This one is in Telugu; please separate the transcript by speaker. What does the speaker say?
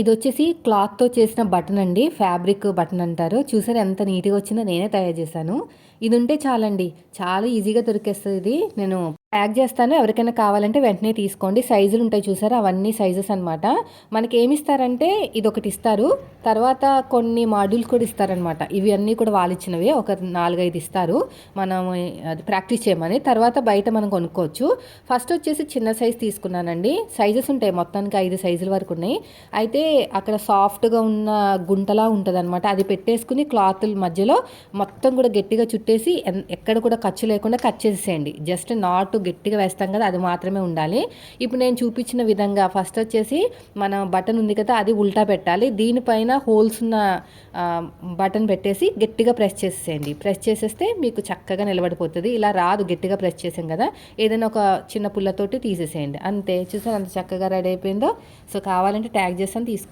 Speaker 1: ఇది వచ్చేసి క్లాత్తో చేసిన బటన్ అండి ఫ్యాబ్రిక్ బటన్ అంటారు. చూసారు ఎంత నీట్గా వచ్చిందో నేనే తయారు చేశాను. ఇది ఉంటే చాలండి. చాలా ఈజీగా దొరికేస్తుంది ఇది. నేను ప్యాక్ చేస్తాను. ఎవరికైనా కావాలంటే వెంటనే తీసుకోండి. సైజులు ఉంటాయి చూసారా? అవన్నీ సైజెస్ అనమాట మనకి ఏమి ఇస్తారంటే ఇది ఒకటి ఇస్తారు. తర్వాత కొన్ని మాడ్యూల్స్ కూడా ఇస్తారనమాట ఇవి అన్నీ కూడా వాళ్ళు ఇచ్చినవి. ఒక నాలుగైదు ఇస్తారు. మనం అది ప్రాక్టీస్ చేయమని. తర్వాత బయట మనం కొనుక్కోవచ్చు. ఫస్ట్ వచ్చేసి చిన్న సైజ్ తీసుకున్నానండి. సైజెస్ ఉంటాయి. మొత్తానికి ఐదు సైజుల వరకు ఉన్నాయి. అయితే అక్కడ సాఫ్ట్గా ఉన్న గుంటలా ఉంటుంది అనమాట అది పెట్టేసుకుని క్లాత్ మధ్యలో మొత్తం కూడా గట్టిగా చుట్టేసి ఎక్కడ కూడా ఖర్చు లేకుండా కట్ చేసేయండి. జస్ట్ నాటు గట్టిగా వేస్తాం కదా అది మాత్రమే ఉండాలి. ఇప్పుడు నేను చూపించిన విధంగా ఫస్ట్ వచ్చేసి మన బటన్ ఉంది కదా అది ఉల్టా పెట్టాలి. దీనిపైన హోల్స్ ఉన్న బటన్ పెట్టేసి గట్టిగా ప్రెస్ చేసేయండి ప్రెస్ చేసేస్తే మీకు చక్కగా నిలబడిపోతుంది. ఇలా రాదు గట్టిగా ప్రెస్ చేసాం కదా ఏదైనా ఒక చిన్న పుల్లతోటి తీసేసేయండి. అంతే చూసారు అంత చక్కగా రెడీ అయిపోయిందో? సో కావాలంటే ట్యాగ్ చేస్తాను తీసుకోండి.